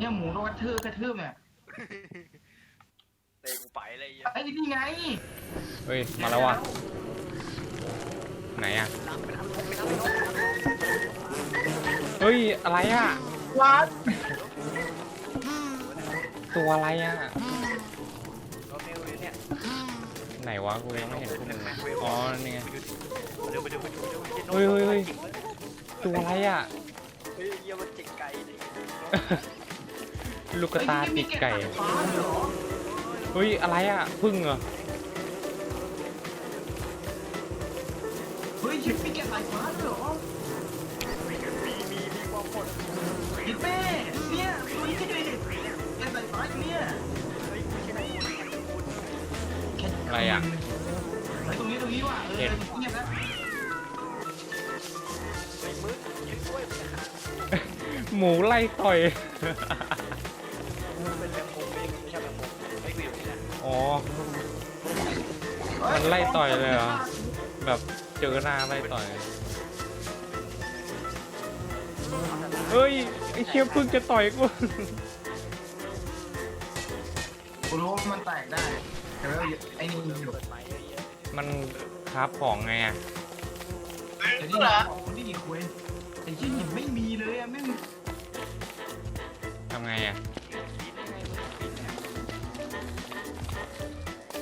เนี่ยหมูโดนกระทืบกระทืบเนี่ยเตะกูไปเลยไอ้เหี้ยไอ้นี่ไงเฮ้ย มาแล้วว่ะ ไหนอะตามไปทำไปทำไปทำเฮ้ย อะไรอะ วัดตัวอะไรอะ รถเมลเลยเนี่ยไหนวะ กูยังไม่เห็นพวกมึงเลยอ๋อ นี่ไงไปดูไปดูไปดูไปดูไปดูเฮ้ยเฮ้ยเฮ้ย ตัวอะไรอะ เฮ้ยเยี่ยมันจิกไก่ดิ ลูกกระตาติดไก่เฮ้ยนี่มีเบสายฟ้าเหรอเฮ้ยอะไรอะพึ่งเหรอเฮ้ยชิปมีเก็บสายฟ้าด้วยเหรอมีมีมีความหมดยิดแม่เนี่ยตัวนี้ก็ดูดิเก็บสายฟ้าอยู่เนี่ยเฮ้ยไม่ใช่ได้คนคนแค่อะไรอะเฮ้ยตรงนี้ตรงนี้ว่ะเอเห็อนเงียบแล้วเฮ้ยมึงยืนด้วยมึงหาหมูไล่ต่อย มันไล่ต่อยเลยเหรอ แบบเจอหน้าไล่ต่อย เฮ้ย ไอเชี่ยพึ่งจะต่อยกูกูรู้ว่ามันแตกได้แต่ว่าไอ้นี่มันอยู่เปิดไมค์ไอ้เหี้ยมันคราฟของไงอะเดี๋ยวนี่นะของคนที่ดีคุยไอ้ที่หินไม่มีเลยอะไม่มีทำไงอะ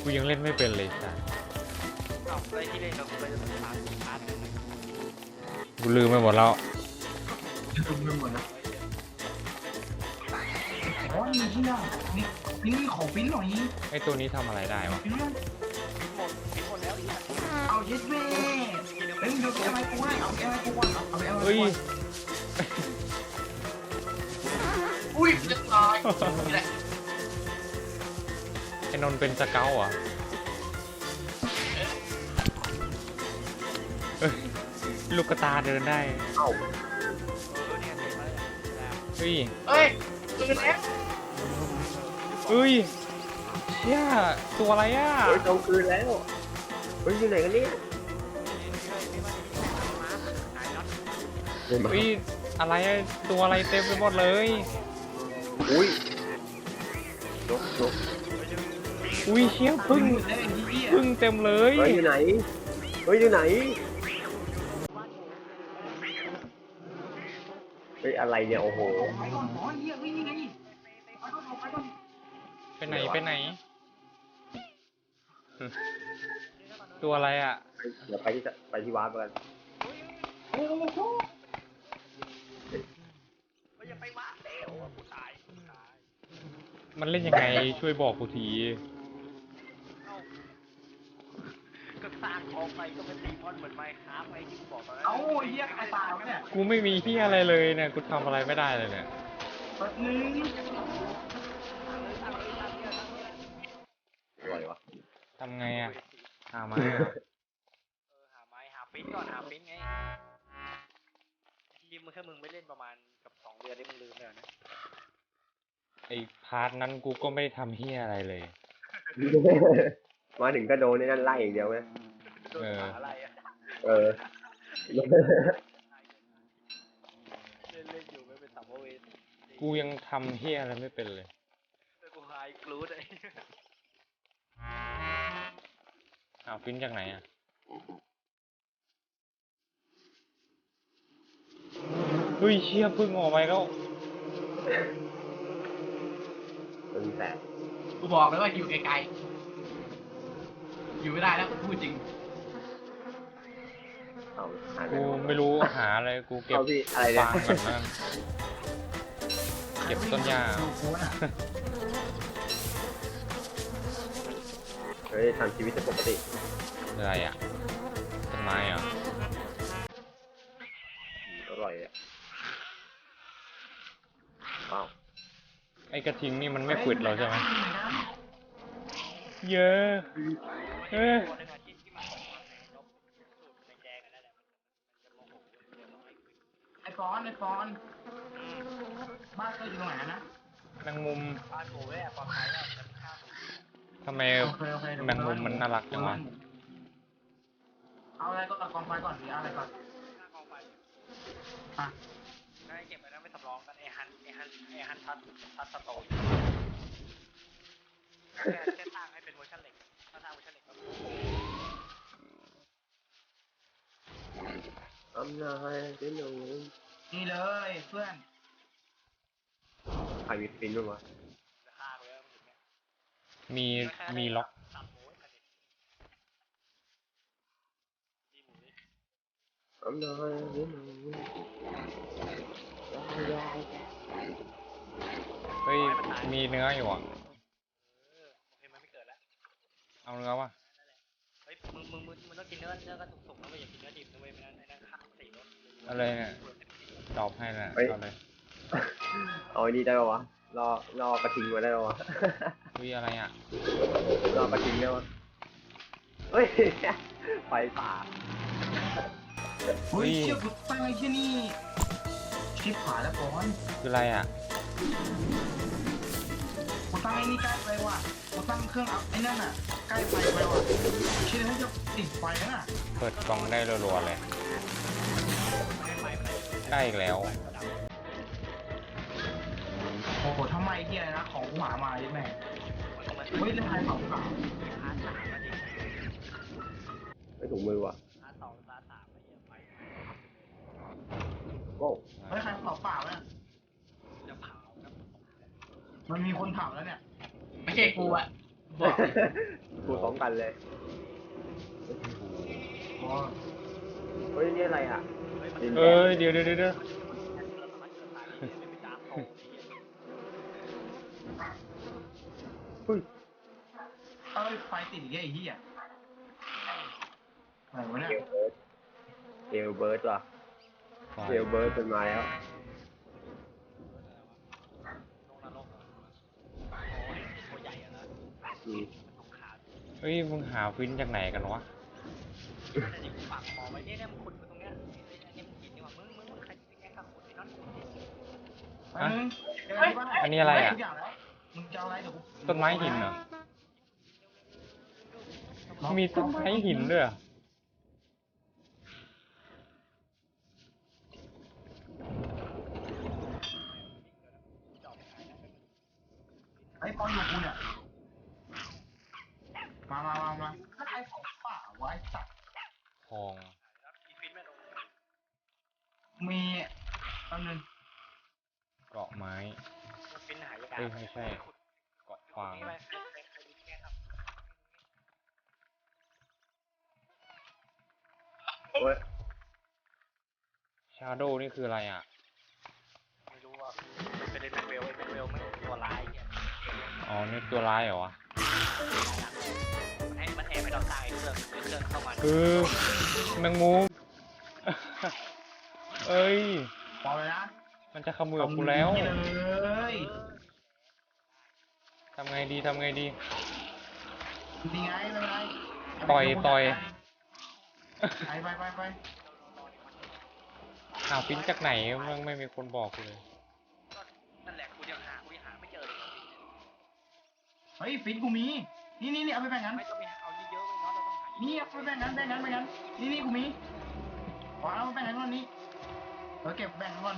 กูยังเล่นไม่เป็นเลยจ้ะ อ้าวไอ้ที่เล่นกับกูไปจะเป็นพาร์ทพาร์ทหนึ่งกูลืมไปหมดแล้วลืมไปหมดแล้วอ๋อนี่ที่น่ะนี่นี่มีของปิ้นหน่อยนี่ไอตัวนี้ทำอะไรได้วะปิ้นหน่อยกินหมดกินหมดแล้วไอ้เหี้ยเอาเย็ดแม่เฮ้ยมึงดูแกไม้กูให้เอาแกไม้กูก่อนเอาเอาแกไม้กูเฮ้ยก่อนอุ้ยจะตายนี่แหละไอนนท์เป็นสเกลเหรอ่ ลูกกระตาเดินได้เออเนี่ยเตะมาแล้วเฮ้ยเฮ้ยตื่นแล้วเฮ้ยเชี่ยตัวอะไรอะเฮ้ยตรงคืนแล้ว เฮ้ยอยู่ไหนกันเนี่ยเดินมาเฮ้ยอะไรอะตัวอะไรเต็มไปหมดเลยอุ้ยยกยกอุ้ยเชี่ยพึ่งแล้วไอ้เหี้ยพึ่งเต็มเลยเฮ้ยอยู่ไหน เฮ้ยอยู่ไหน เฮ้ย อะไรเนี่ยโอ้โหไปก่อนอ๋อเหี้ยเฮ้ยนี่ไงไปก่อนไปก่อนไปไหนไปไหน ตัวอะไรอะ เดี๋ยวไปที่ไปที่วาร์ปกันโอ้โหเฮ้ยอย่าไปวะเร็วกูตายกูตายมันเล่นยังไงช่วยบอกกูที ก็สร้างของไป ก็เป็นตีมอนเหมือนไมค์ครับไอ้ที่กูบอกตอนนั้นเอ้าไอ้เหี้ยใครตายวะเนี่ยกูไม่มีที่อะไรเลยเนี่ยกูทำอะไรไม่ได้เลยเนี่ยแป๊บนึงอะไรวะทำไงอะหามาเออหาไม้หาปิ้นก่อนหาปิ้นไงที่มึงแค่มึงไม่เล่นประมาณกับสองเดือนได้มึงลืมแล้วนะไอพาร์ทนั้นกูก็ไม่ได้ทำเฮียอะไรเลย มาถึงก็โดนในนั่นไล่อย่างเดียวไหม โดนหาอะไรอะเออ เล่นเล่นอยู่ไม่เป็นสัมภเวสีกูยังทำเฮียอะไรไม่เป็นเลยเออกูไฮกรูดไอ้อ้าวฟินจากไหนอะ เฮ้ยเชี่ยพึ่งออกไปแล้วมันแสบกูบอกเลยว่าอยู่ไกลๆ อยู่ไม่ได้แล้วพูดจริง เอาหายไปกูไหนวะไม่รู้หาอะไรกูเก็บเอาพี่อะไรเนี่ยฟางก่อนนะเก็บต้นหญ้าดูโค้ดอะเฮ้ยทำชีวิตเป็นปกติอะไรอะต้นไม้เหรอะอร่อยอะว้าวไอ้กระทิงนี่มันไม่ขวิดเราใช่ไหมเยอะเออ ฟอนไอ้ฟอน บ้านเคยอยู่ตรงไหนนะแมงมุมบ้านหมูแม่ปลอดภัยแล้วจะฆ่าหมูทำไมโอเคโอเคเดี๋ยวแมงมุมมันน่ารักจังวะเอาอะไรก่อนกองไฟก่อนหรือเอาอะไรก่อนฆ่ากองไฟอะได้เก็บไว้นะไม่สำรองน้องกันไอฮันไอฮันไอฮันทัสทัสสโตนแค่แค่สร้างให้เป็นเวอร์ชันเหล็กถ้าสร้างเวอร์ชันเหล็กก็โอ้โหอำนาจเป็นหนู นี่เลยเพื่อนใครมีฟินบ้างวะจะฆ่าไปแล้วมันถึงเนี่ยมีมีล็อกสับหมูไอ้ประเด็นดีหมูดิอำนาจเป็นหนูยายเฮ้ยมีเนื้ออยู่อะเออโอเคมันไม่เกิดแล้วเอาเนื้อวะเฮ้ยมึงมึงมึงมึงต้องกินเนื้อเนื้อกระสุกๆนะเว้ยอย่ากินเนื้อดิบนะเว้ยไม่งั้นไอ้นั่นฆ่าสีรถเอาเลยเนี่ย ตอบให้แหละเอาเลยเอาไอ้นี่ได้ปะวะรอรอกระทิงมาได้ปะวะวิอะไรอะรอกระทิงได้ปะเฮ้ย ไฟป่าเฮ้ยเชี่ยกูตั้งไอ้เชี่ยนี่ชิบหายแล้วก่อนคืออะไรอะกูตั้งไอ้นี่ใกล้ไปว่ะกูตั้งเครื่องอัพไอ้นั่นอะใกล้ไฟไปว่ะเชี่ยเขาจะติดไฟแล้วน่ะเปิดกล่องได้รัวๆเลยให้ไฟมัน ได้ได้อีกแล้ว โอ้โหทำไมเฮียอะไรนะ ของกูหามาเลยแม่งมันมันเฮ้ยแล้วใครเผาเปล่าพาร์ทสามมาดิไม่ถุงมือว่ะพาร์ทสองพาร์ทสามไอ้เหี้ยไฟโอ้เฮ้ยใครเผาเปล่าเนี่ยจะเผาครับมันมีคนเผาแล้วเนี่ย ไม่ใช่กูอะกูพร้อมกันเลย อ๋อเฮ้ยนี่อะไรอะ เฮ้ยมันดินเอ้ยเดี๋ยวเดี๋ยวเดี๋ยวเดี๋ยวเราสามารถเกิดตายได้ไม่เป็นดาร์กโซลไอ้เหี้ยเฮ้ยเอ้ยไฟติดอีกแล้วไอ้เหี้ยอะไรวะเนี่ยเอลเบิร์ดเอลเบิร์ดว่ะเอลเบิร์ดเป็นมาแล้วลงนรกเหรอโอ้ยตัวใหญ่อะนะอืมตรงขาเฮ้ยมึงหาฟินจากไหนกันวะ ออะไรบ้างอันนี้อะไรอะทุกย่างแล้วมึงจะเอาอะไรเดี๋ยวกูต้นไม้หินเหรอ มีต้นไม้หินด้วยเหรอไอ้ปอนอยู่กูเนี่ย มามามามาถ้าไอ้ของป่าไว้สัตว์ทองแล้วอีฟินแม่งลงมีอันนึงเกาะไม้ฟินหายากเอ้ยไม่ใช่เกาะฟางนี่ไปใครใครใครดูที่แกครับเฮ้ยชาโดนี่คืออะไรอะ ไม่รู้ว่ามันเป็นเอ็นเวลเอ็นเวลไม่ตัวร้ายเนี่ยอ๋อนี่ตัวร้ายเหรอวะมันให้มันแอบไปดอนตายเครื่องเครื่องเข้ามาคือแมงมุมเอ้ยปอนเลยนะ มันจะขมือบกูแล้วนี่เลยทำไงดีทำไงดี ดีไงไม่เป็นไรต่อยต่อย ไปไปไปไปหาฟินจากไหนมันไม่มีคนบอกกูเลยนั่นแหละกูยังหากูยังหาไม่เจอเลยเฮ้ยฟินกูมี นี่นี่นี่เอาไปแบ่งกัน ไม่ต้องไปเอาเยอะๆไว้เนาะเราต้องหานี่เอาไปแบ่งกันแบ่งกันแบ่งกัน นี่นี่กูมีขอเอาไปแบ่งกันก่อนนี่เออเก็บแบ่งกันก่อน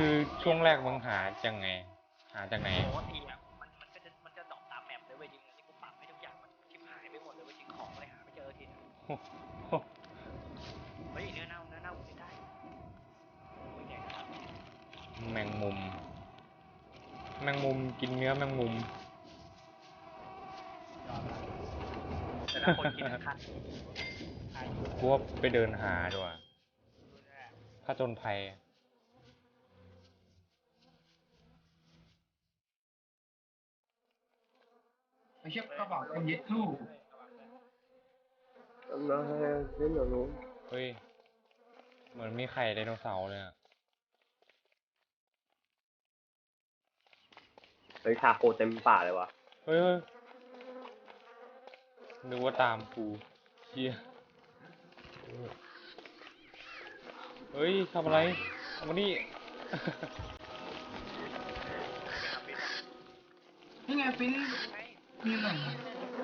คือช่วงแรกมึงหาจากไง หาจากไหน ปกติอะมันมันก็จะมันจะดรอปตามแมปเลยเว้ยจริงๆที่กูปรับให้ทุกอย่างมันชิบหายไปหมดเลยเว้ยจริงของเลยหาไม่เจอทีนะเฮ้ยเนื้อเน่าเนื้อเน่าไม่ได้โอ้ยแดงครับแมงมุม แมงมุมกินเนื้อแมงมุม ยอดมากแต่ละคนกินทั้งคันใช่กูว่าไปเดินหาด้วยดูแน่ผจญภัยไอ้ เชี่ยกระเป๋าเป็นเย็ดลูกอำนาจเป็นหนูเฮ้ย เหมือนมีไข่ไดโนเสาร์เลยอะเฮ้ยชาโคเต็มป่าเลยวะเฮ้ยเฮ้ยนึกว่าตามกูเชี่ยเฮ้ยทำอะไรเอามานี่ นี่ไงฟิน มีหนึ่ง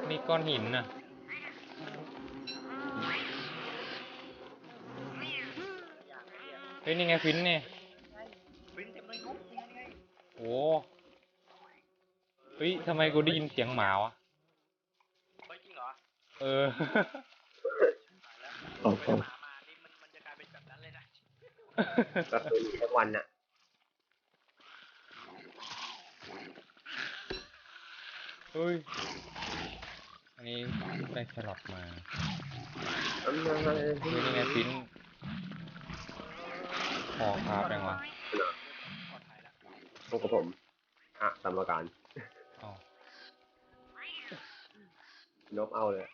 นี่ก้อนหินน่ะอย่างเฮ้ยนี่ไงฟินเนี่ยฟินเต็มเลยนกนี่ไงโอ้เฮ้ยทำไมกูได้ยินเสียงหมาวะเฮ้ยจริงเหรอเออโอ้โหเฮ้ยหมามานี่มันมันจะกลายเป็นแบบนั้นเลยนะก็คือมีทั้งวันน่ะ เฮ้ย อันนี้ได้แครอทมาอันนั้นเฮ้ยนี่ไงฟินพอครับแปลงวะปลอดภัยแล้วพวกกับผมอะสมการอ๋อนบเอาเลย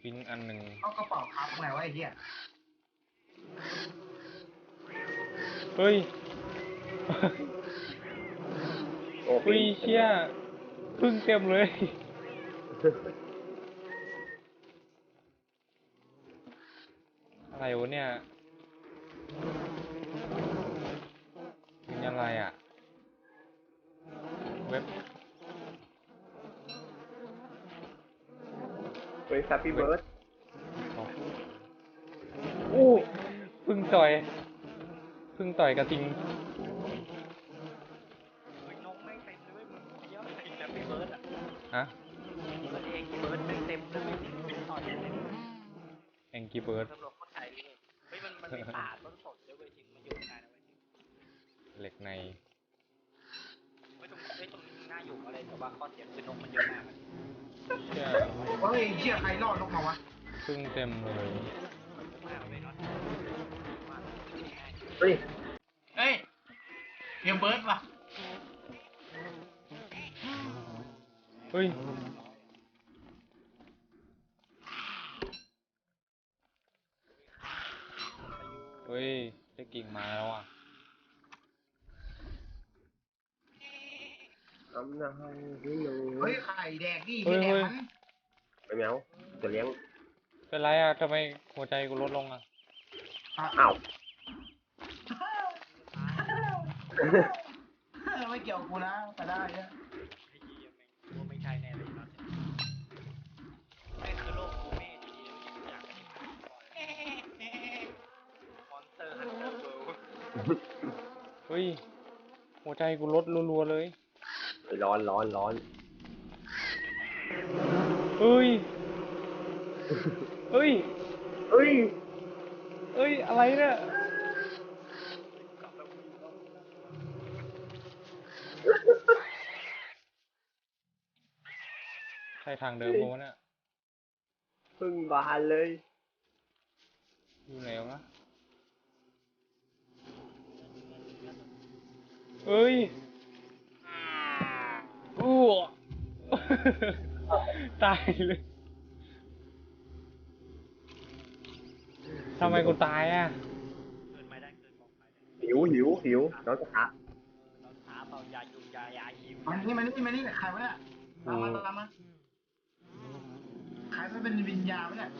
ฟินอันหนึ่งเอากระเป๋าครับไหนวะไอ้เหี้ยเฮ้ย โอ้เฮ้ยเชี่ย พึ่งเต็มเลยอะไรวะเนี่ยเป็นอะไรอะ เว็บเฮ้ยแฮปปี้เบิร์ดอู้พึ่งต่อย พึ่งต่อยกระทิง เฮ้ยนกไม่งเต็มเลยเว้ยมึงเยอะเลยแบบพี่เบิร์ดอะ ฮะตัวเองพี่เบิร์ดไม่งเต็มเลยเป็นต่อเลยแองกี้เบิร์ดตำรวจคนไทยเลยเฮ้ยมันมันมีป่าต้นสนด้วยเว้ยจริงมันอยู่ได้นะเว้ยเหล็กในเฮ้ยตรงเฮ้ยตรงนี้น่าอยู่อะไรแต่ว่าข้อเสียคือนกมันเยอะมากอะเชี่ยเฮ้ยเชี่ยใครรอดลงมาวะพึ่งเต็มเลยเยอะมากเลยเนาะมาง่ายเฮ้ยเฮ้ยเฮียเบิร์ดว่ะ เฮ้ยเฮ้ยได้กิ่งไมาแล้วอะทำนายฮิโนเฮ้ยไข่แดกดิเฮ้ไม่ยแดเฮ้กยมันไปแมวจะเลี้ยงเป็นไรอะทำไมหัวใจกูลดลงอะอ้าวไม่เกี่ยวกับกูนะแต่ได้ เตอร์ฮันเตอร์เวิลด์เฮ้ย หัวใจกูลดรัวๆเลย ร้อนร้อนร้อนเฮ้ย เฮ้ย เฮ้ย เฮ้ย อะไรเนี่ย ใช่ทางเดิมปะวะเนี่ย พึ่งบานเลย อยู่ไหนวะ เฮ้ยอ้วตายเลยทำไมกูตายอะเกินไปได้เกินบอกไปได้หิวหิวหิวน้องจะหาเราท้าเปล่ายายุงยายาหิวมันนี่มันนี่มันนี่ใครวะเนี่ยตามมาตามมาใครไม่เป็นวิญญาณวะเนี่ย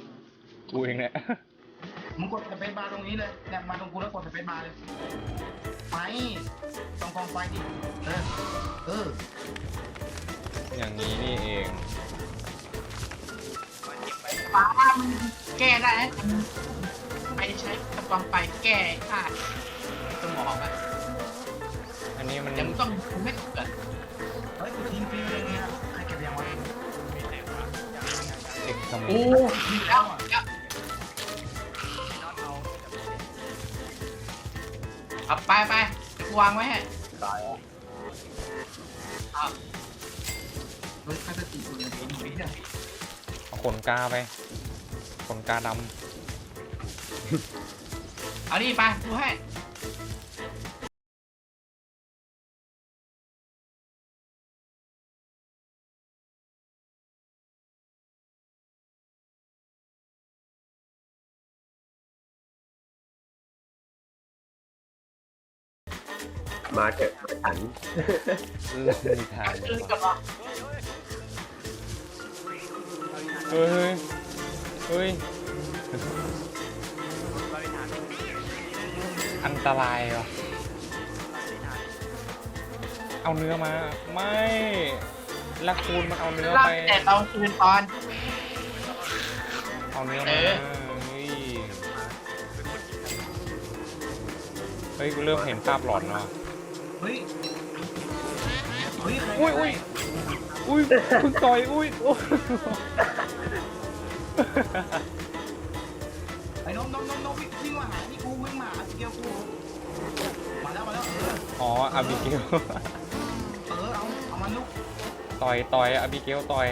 กูเองเนี่ยมึงกดสเปซบาร์ตรงนี้เลยเนี่ยมาตรงกูแล้วกดสเปซบาร์เลย ไฟตรงกองไฟดิเออเอออย่างนี้นี่เองมันเจ็บไปฟ้ามันแก้ได้นะไปใช้กระป๋องไปแก้ธาตุสมองอะอันนี้มันยังต้องไม่เกิดเฮ้ยกูทิ้งฟรีไปเลยเนี่ยใครเก็บยังวะไม่ไหนวะยังยังยังเด็กสมุโอ้นดีแล้วแล้วน็อต วกูวางไว้ให้ตายอะเอาเฮ้ยใครจะติดอยู่เนี่ยทิ้งฟรีเนี่ยเอาขนกาไปขนกาดเอานี่ไปดูให้ มาเถอะมาฉันำเลิกนิทานเลคืยนกับว่ะเราเฮ้ยเฮ้ยเราไปทานได้ไหมอันตรายว่ะเราไปทานเอาเนื้อมา ไม่ลักคูณมันเอาเนื้อรับไป แต่ตอนคืนตอน เอาเนื้อเอมาอเฮ้ยเฮ้ย กูเริ่มเห็นภาพหลอนแล้วอะ เฮ้ยเฮ้ยใครอุ้ยอุ้ยอุ้ยเพิ่งต่อยอุ้ยโอ้ยไอ้น้องน้องน้องน้องวิ่งวิ่งมาหานี่กูวิ่งมาหาสเกลกูมาแล้วมาแล้วเอออ๋ออาบิเกลเออเอาเอามันลูกต่อยต่อยอาบิเกลต่อย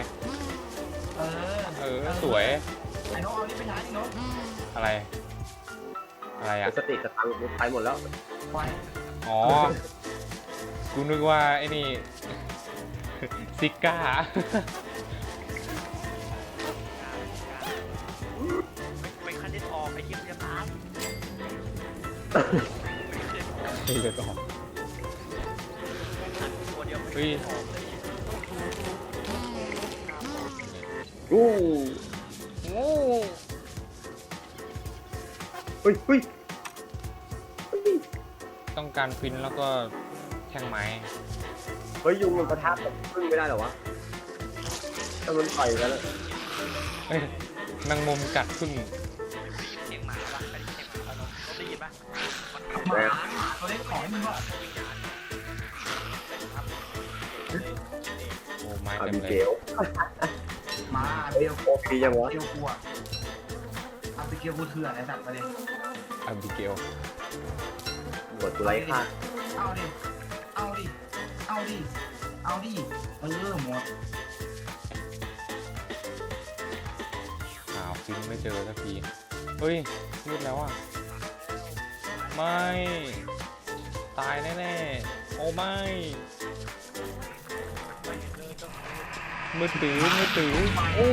เออเออสวยไอ้น้องเอานี่ไปใช้ไอ้น้องอะไร อะไรอะสติสตังค์กูไปหมดแล้วไปอ๋อ กูนึกว่าไอ้นี่ซิก้า ไปคันเด็ดออกไปเยี่ยมพยาบาลเฮ้ยเดี๋ยวก่อน ตัวเดียวเฮ้ยอู้โอ้เฮ้ยเฮ้ยต้องการฟินแล้วก็ แท่งไม้เฮ้ยยุงมันประทับกับพึ่งไม่ได้เหรอวะถ้ามันต่อยกันแล้วเอ้ยแมงมุมกัดพึ่งเสียงหมาป่ะได้ยินเสียงหมาเราได้ยินป่ะหมาตัวเล็กขอให้มึงว่าโอ้ไม้อาเต็มบิเลเกยลหมาเบลโอเคยังวะเบลกูอะเอาไปเกียวกูเถื่อนไอ้สัตว์ไปเลยอาบิเกลหมดกูไร้ค่าเอาดิเอาดิ เอาดิ เอาดิ เออหมดหาฟินไม่เจอสักที เฮ้ยมืดแล้วอะ ไม่ ตายแน่ๆ โอ้ไม่ มือถือ มือถือ โอ้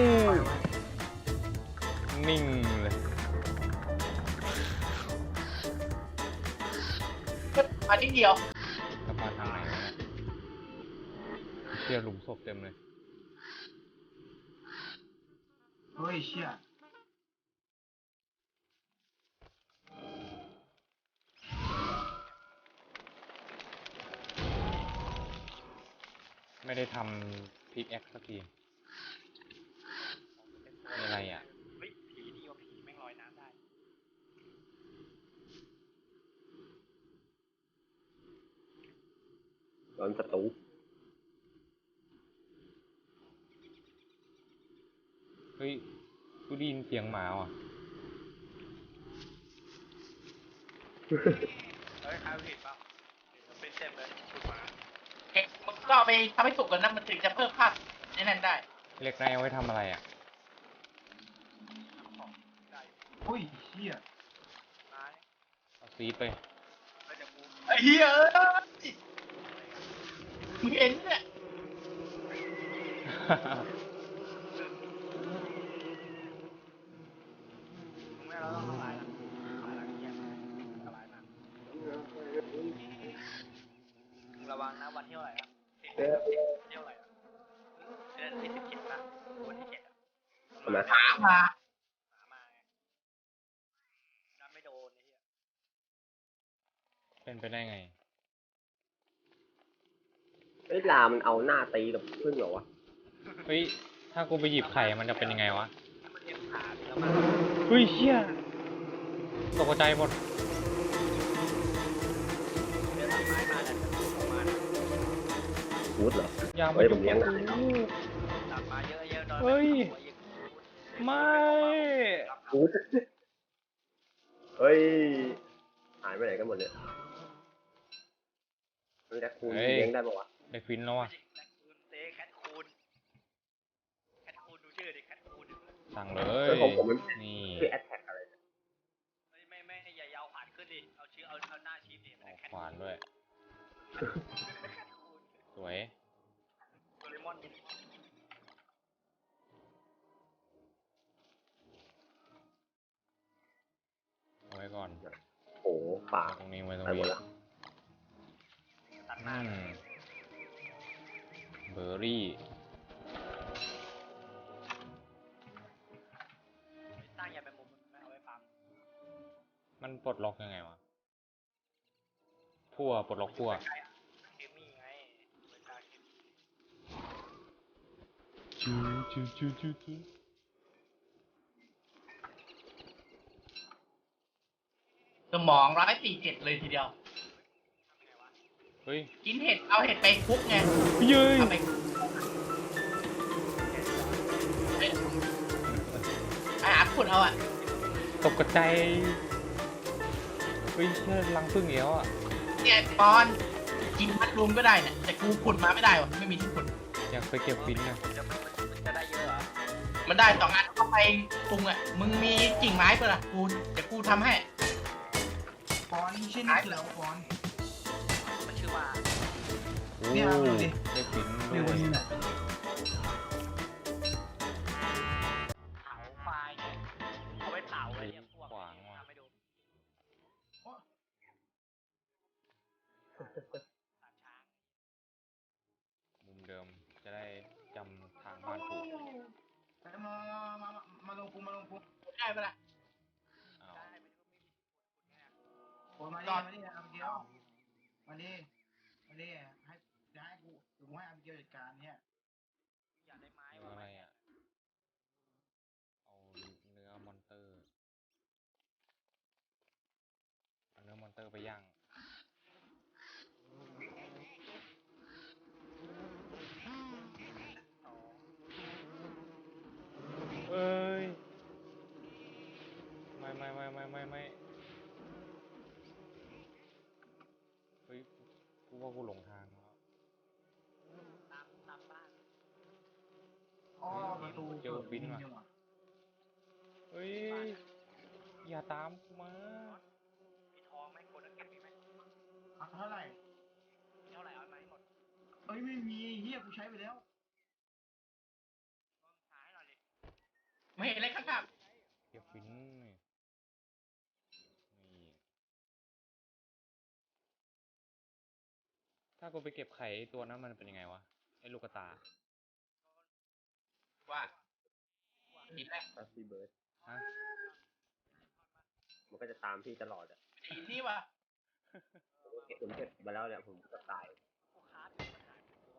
นิ่งเลยมาทีเดียว ศพเต็มเลย เฮ้ยเชี่ยไม่ได้ทำพิกแอคสักทีมีอะไรอะ เฮ้ยผีนี่ว่าผีแม่งลอยน้ำได้ โดนศัตรูเฮ้ยกูได้ยินเสียงหมาว่ะเฮ้ยใครผิดป่ะเป็นเต็มเลยชุดหมาเอ๊ะมันก็เอาไปทำให้สุกกันนะมันถึงจะเพิ่มภาพในนั้นได้เล็กนายเอาไว้ทำอะไรอะของได้เฮ้ยเชี่ยนายเอาซีดไป แล้วเดี๋ยวกูไอ้เหี้ยเอ้ยมึงเห็นเนี่ย มึงไม่เราต้องทำลายนะทำลายเยี่ยมทำลายมากมึงระวังนะวันที่เท่าไหร่นะเที่ยวอะไรอะเดือนที่สิบเจ็ดนะวันที่เจ็ดอะทำไมหามาหมามาไงนั่นไม่โดนไอ้เหี้ยเป็นไปได้ไงเอ้ยลามันเอาหน้าตีกับพึ่งเหรอวะ เฮ้ย ถ้ากูไปหยิบไข่มันจะเป็นยังไงวะมันเจ็บขาดิแล้วมัน เฮ้ยเชี่ยตกใจหมดเดินตัดไม้มาแล้วจะพุ่งออกมานะพูดเหรออย่ามาเฮ้ยผยุ่มงเลี้ยงกับได้กูตัดไม้เยอะๆโดนเฮ้ย ไม่ พูดเฮ้ย หายไปไหนกันหมดเนี่ยเฮ้ยแต่คูณเลี้ยงได้ปะวะ ได้ฟินแล้วอะ แคทคูนเต้แคทคูนแคทคูนดูชื่อดิแคทคูน สั่งเลยเฮ้ยของผมมันนี่ คือแอตแทกอะไรเนี่ยไม่ไม่ไม่อย่าเอาขวานขึ้นดิ เอาชื่อเอาเอาหน้าชี้ดิออกขวานด้วย สวย โดเรมอนดิเอาไว้ก่อนโอ้โหป่าเอาตรงนี้ไว้ตรงไปหมนี้ ปลดล็อกพั่วใช่อะเคมีไงเหมือนตาเคมีจูจูจูจูจูสมองร้อยสี่เจ็ดเลยทีเดียว เฮ้ยกินเห็ด เอาเห็ดไปคลุกไงเย้ยเอาไปไอ้อาขุดเอาอะ ตกกระใจายเฮ้ยเชื่อรังพึ่งเหนียวอะ เนี่ยปอนกินมัดรุมก็ได้เนี่ยแต่กูขุดมาไม่ได้วะไม่มีที่ขุดอยากไปเก็บฟินนะเดี๋ยวมันมันจะได้เยอะเหรอมันได้สองอันเอาไปปรุงอะมึงมีกิ่งไม้เปะล่ากูเดี๋ยวกูทำให้ฟอนชื่อนี่คือแล้วฟอน มันชื่อว่า โอ้เนี่ยเอาดูดิ ได้ฟินเร็วกด้วว่ายนี้แหละ มาดิมาดิอาบิเกลมาดิมาดิให้จะให้กูกูให้อาบิเกลจัดการเนี่ยอยากได้ไม้เนื้อว่าอะไรไม้อะ เอาเนื้อมอนเตอร์ เอาเนื้อมอนเตอร์ไปย่าง เอ้ย ไม่ไม่ไม่ไม่ไม่ไม่เฮ้ย กู ว่ากูหลงทางแล้วตามตามบ้านอ้อประตูเจอฟินว่ะจังหวะเฮ้ย อย่าตามกูมามีทองไหมคนนั้นเก็บมีไหมอะเท่าไหร่มีเท่าไหร่เอาไหมหมดเอ้ยไม่มีเฮียกูใช้ไปแล้วต้องหาให้หน่อยดิไม่เห็นอะไรข้างเก็บฟินนี่นี่ ถ้ากูไปเก็บไข่ไอ้ตัวนั้นมันเป็นยังไงวะ ไอ้ลูกกระตาๆว่าหินแหละตัสซี่เบิร์ดฮะมันก็จะตามพี่ตลอดอะหินนี่ว่ะเก็บผมเก็บมาแล้วเนี่ยผมก็ตายผู้ค้าที่มันหายไปตัว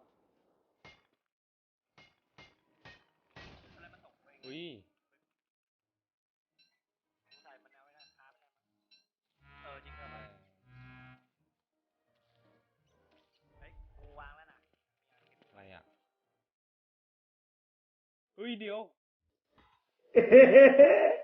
อะไรมาตกไปอุ้ย video.